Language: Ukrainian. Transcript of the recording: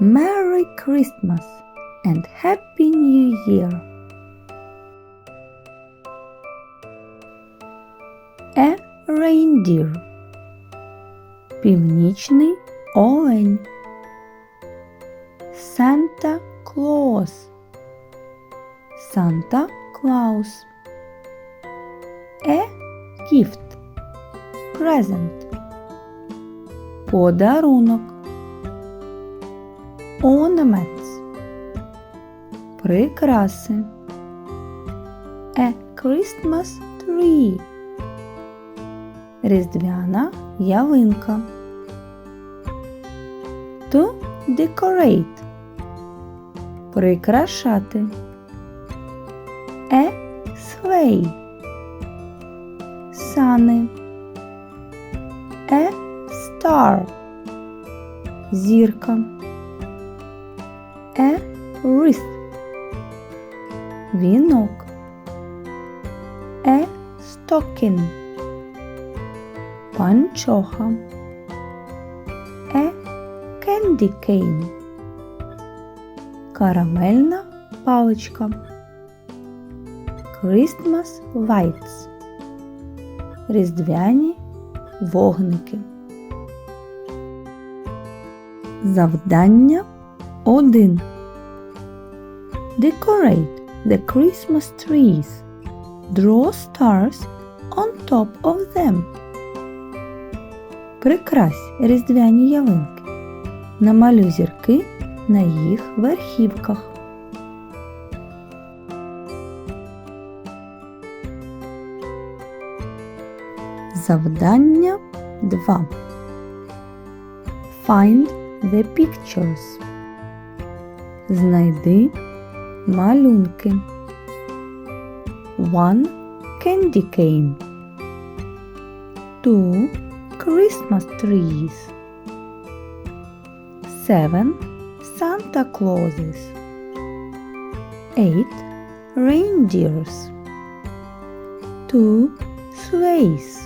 Merry Christmas and Happy New Year. A reindeer. Північний олень. Santa Claus. Санта Клаус. A gift. Present. Подарунок. Ornaments. Прикраси. A Christmas tree. Різдвяна ялинка. To decorate. Прикрашати. A sleigh. Сани. A star. Зірка. A wreath. Вінок. A stocking. Панчоха. A candy cane. Карамельна паличка. Christmas lights. Різдвяні вогники. Завдання 1. Decorate the Christmas trees. Draw stars on top of them. Прикрась різдвяні ялинки. Намалюй зірки на їх верхівках. Завдання 2. Find the pictures. Знайди малюнки. One candy cane. Two Christmas trees. Seven Santa Clauses. Eight reindeers. Two sleighs.